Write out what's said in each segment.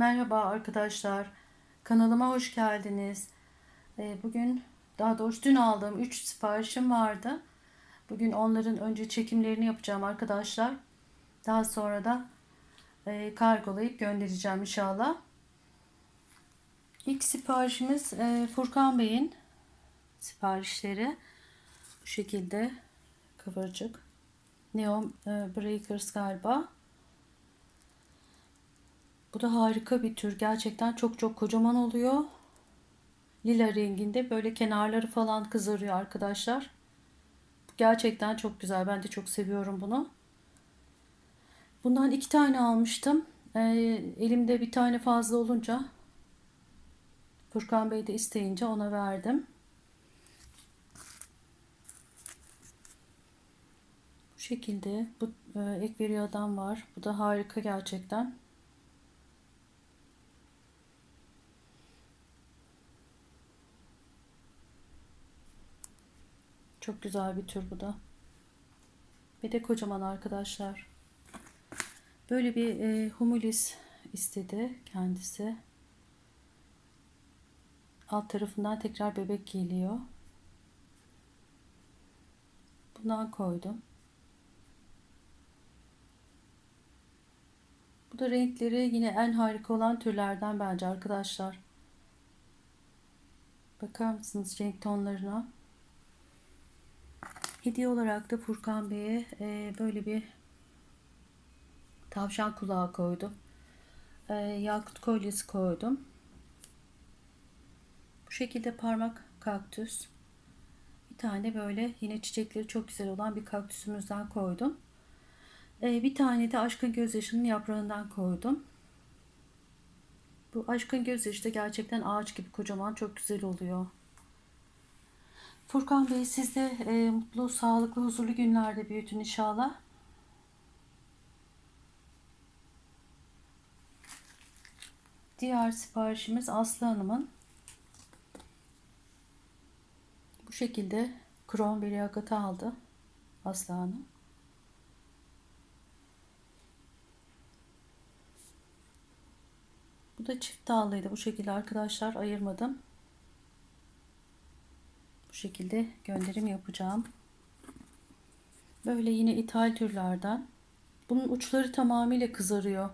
Merhaba arkadaşlar. Kanalıma hoş geldiniz. Ee, Bugün daha doğrusu dün aldığım 3 siparişim vardı. Bugün onların önce çekimlerini yapacağım arkadaşlar. Daha sonra da e, kargolayıp göndereceğim inşallah. İlk siparişimiz e, Furkan Bey'in siparişleri. Bu şekilde kıvırcık. Neon e, Breakers galiba. Bu da harika bir tür. Gerçekten çok çok kocaman oluyor. Lila renginde böyle kenarları falan kızarıyor arkadaşlar. Gerçekten çok güzel. Ben de çok seviyorum bunu. Bundan iki tane almıştım. Ee, elimde bir tane fazla olunca Furkan Bey de isteyince ona verdim. Bu şekilde bu e, ek veriyor adam var. Bu da harika gerçekten. Çok güzel bir tür bu da. Bir de kocaman arkadaşlar. Böyle bir e, humulis istedi kendisi. Alt tarafından tekrar bebek geliyor. Bundan koydum. Bu da renkleri yine en harika olan türlerden bence arkadaşlar. Bakar mısınız renk tonlarına? Hediye olarak da Furkan Bey'e e, böyle bir tavşan kulağı koydum. E, yakut kolyesi koydum. Bu şekilde parmak kaktüs. Bir tane böyle yine çiçekleri çok güzel olan bir kaktüsümüzden koydum. E, bir tane de aşkın gözyaşının yaprağından koydum. Bu aşkın gözyaşı da gerçekten ağaç gibi kocaman çok güzel oluyor. Furkan Bey siz de e, mutlu, sağlıklı, huzurlu günlerde büyütün inşallah. Diğer siparişimiz Aslı Hanım'ın. Bu şekilde krom bir yakıtı aldı Aslı Hanım. Bu da çift dallıydı. Bu şekilde arkadaşlar ayırmadım. Şekilde gönderim yapacağım. Böyle yine ithal türlerden. Bunun uçları tamamıyla kızarıyor.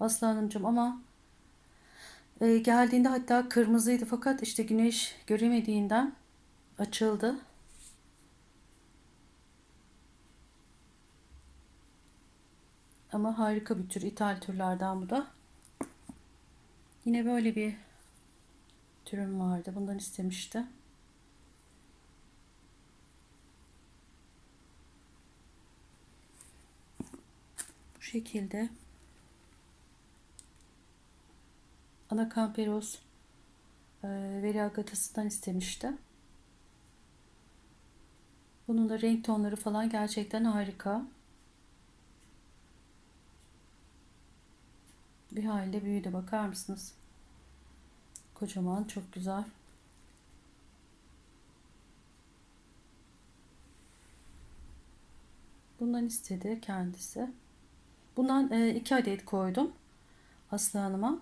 Aslı Hanımcığım ama e, geldiğinde hatta kırmızıydı fakat işte güneş göremediğinden açıldı. Ama harika bir tür ithal türlerden bu da. Yine böyle bir türüm vardı. Bundan istemişti. Şekilde ana kamperos e, veri agatasından istemişti. Bunun da renk tonları falan gerçekten harika. Bir halde büyüdü bakar mısınız? Kocaman çok güzel. Bundan istedi kendisi. Bundan e, iki adet koydum Aslı Hanım'a.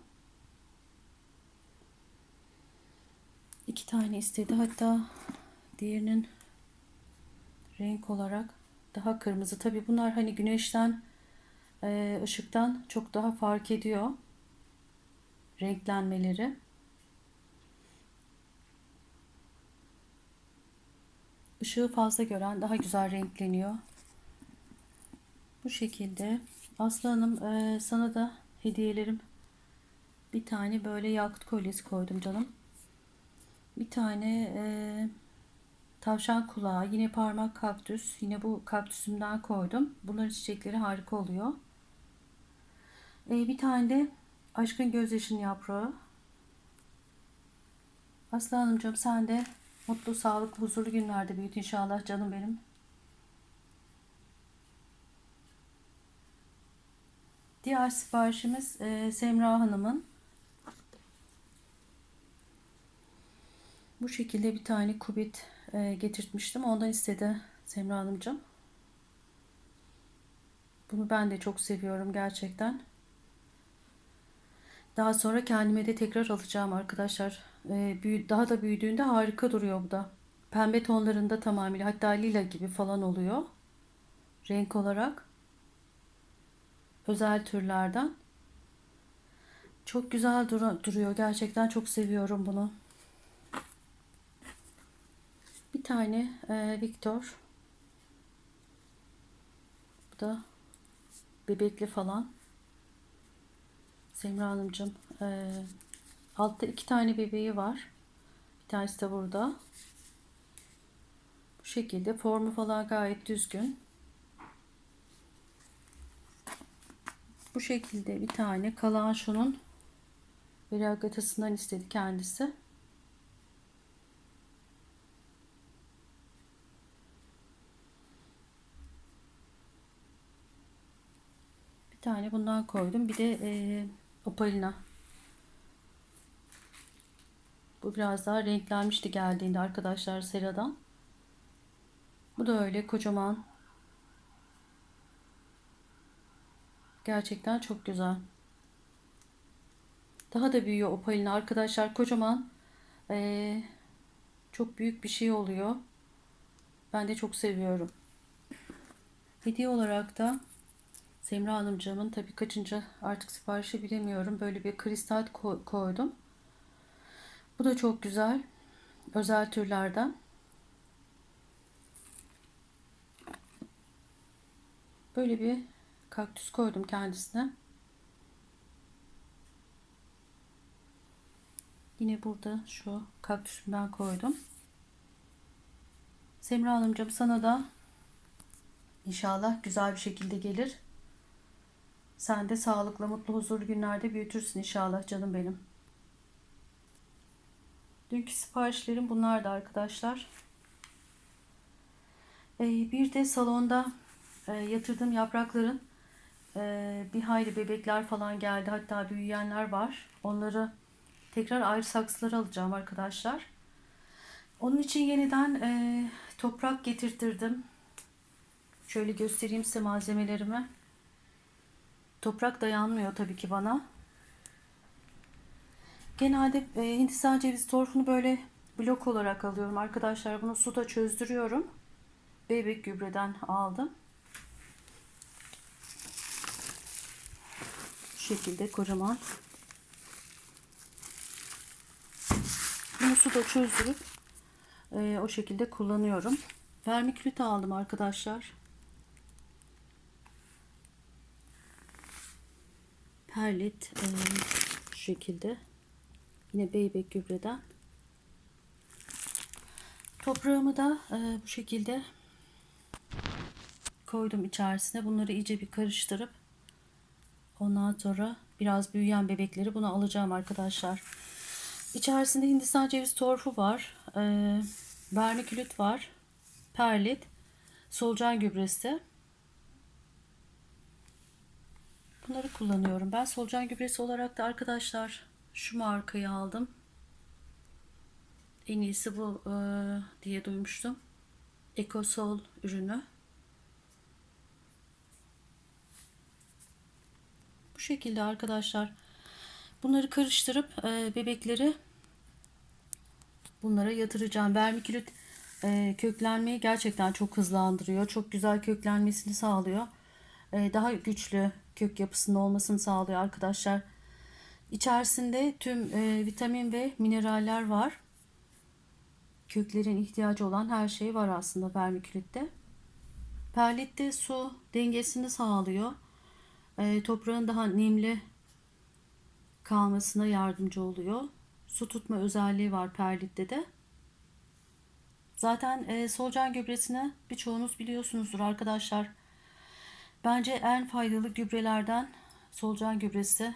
İki tane istedi. Hatta diğerinin renk olarak daha kırmızı. Tabi bunlar hani güneşten e, ışıktan çok daha fark ediyor renklenmeleri. Işığı fazla gören daha güzel renkleniyor. Bu şekilde. Aslı Hanım e, sana da hediyelerim. Bir tane böyle yakut kolyesi koydum canım. Bir tane e, tavşan kulağı. Yine parmak kaktüs. Yine bu kaktüsümden koydum. Bunların çiçekleri harika oluyor. E, bir tane de aşkın gözyaşın yaprağı. Aslı Hanımcığım sen de mutlu, sağlıklı, huzurlu günlerde büyüt inşallah canım benim. Diğer siparişimiz e, Semra Hanım'ın. Bu şekilde bir tane kubit e, getirtmiştim. Ondan istedi Semra Hanımcığım. Bunu ben de çok seviyorum gerçekten. Daha sonra kendime de tekrar alacağım arkadaşlar. Ee, büyü- daha da büyüdüğünde harika duruyor bu da. Pembe tonlarında tamamıyla hatta lila gibi falan oluyor. Renk olarak. Özel türlerden. Çok güzel dura- duruyor. Gerçekten çok seviyorum bunu. Bir tane e, Victor. Bu da bebekli falan. Semra Hanımcığım. e, altta iki tane bebeği var. Bir tanesi de burada. Bu şekilde formu falan gayet düzgün. Bu şekilde bir tane kalan şunun Veragatasından istedi kendisi. Bir tane bundan koydum. Bir de e, opalina. Bu biraz daha renklenmişti geldiğinde arkadaşlar seradan. Bu da öyle kocaman. Gerçekten çok güzel. Daha da büyüyor opalina arkadaşlar. Kocaman. Ee, çok büyük bir şey oluyor. Ben de çok seviyorum. Hediye olarak da Semra Hanımcığımın tabii kaçıncı artık siparişi bilemiyorum. Böyle bir kristal ko- koydum. Bu da çok güzel. Özel türlerden. Böyle bir kaktüs koydum kendisine. Yine burada şu kaktüsümden koydum. Semra Hanımcığım sana da inşallah güzel bir şekilde gelir. Sen de sağlıklı, mutlu, huzurlu günlerde büyütürsün inşallah canım benim. Dünkü siparişlerim bunlardı arkadaşlar. Ee, bir de salonda e, yatırdığım yaprakların e, bir hayli bebekler falan geldi. Hatta büyüyenler var. Onları tekrar ayrı saksılara alacağım arkadaşlar. Onun için yeniden e, toprak getirtirdim. Şöyle göstereyim size malzemelerimi. Toprak dayanmıyor tabii ki bana. Genelde e, Hindistan cevizi torfunu böyle blok olarak alıyorum arkadaşlar. Bunu suda çözdürüyorum. Bebek gübreden aldım. Şekilde kocaman. Bunu suda çözdürüp e, o şekilde kullanıyorum. Vermikülit aldım arkadaşlar. Perlit e, şu şekilde. Yine beybek gübreden. Toprağımı da e, bu şekilde koydum içerisine. Bunları iyice bir karıştırıp ondan sonra biraz büyüyen bebekleri buna alacağım arkadaşlar. İçerisinde Hindistan ceviz torfu var. E, vermikülit var. Perlit. Solucan gübresi. Bunları kullanıyorum. Ben solucan gübresi olarak da arkadaşlar şu markayı aldım. En iyisi bu e, diye duymuştum. Ecosol ürünü. Bu şekilde arkadaşlar. Bunları karıştırıp e, bebekleri bunlara yatıracağım. Vermikülit e, köklenmeyi gerçekten çok hızlandırıyor. Çok güzel köklenmesini sağlıyor. E, daha güçlü kök yapısının olmasını sağlıyor arkadaşlar. İçerisinde tüm e, vitamin ve mineraller var. Köklerin ihtiyacı olan her şey var aslında vermikülitte. Perlitte su dengesini sağlıyor. E, toprağın daha nemli kalmasına yardımcı oluyor. Su tutma özelliği var perlitte de. Zaten e, solucan gübresini birçoğunuz biliyorsunuzdur arkadaşlar. Bence en faydalı gübrelerden solucan gübresi.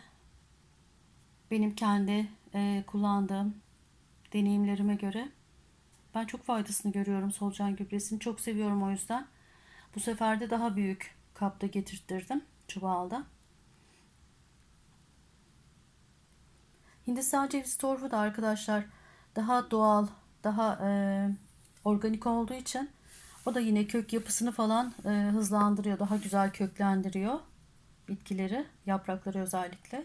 Benim kendi e, kullandığım deneyimlerime göre. Ben çok faydasını görüyorum solucan gübresini. Çok seviyorum o yüzden. Bu sefer de daha büyük kapta getirttirdim çuvalda. Hindistan cevizi torfu da arkadaşlar daha doğal, daha e, organik olduğu için o da yine kök yapısını falan e, hızlandırıyor. Daha güzel köklendiriyor bitkileri, yaprakları özellikle.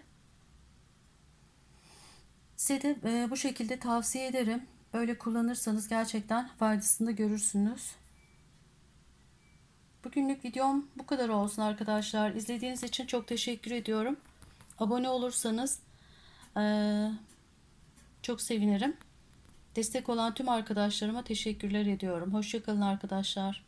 Size de e, bu şekilde tavsiye ederim. Böyle kullanırsanız gerçekten faydasını da görürsünüz. Bugünlük videom bu kadar olsun arkadaşlar. İzlediğiniz için çok teşekkür ediyorum. Abone olursanız eee, çok sevinirim. Destek olan tüm arkadaşlarıma teşekkürler ediyorum. Hoşçakalın arkadaşlar.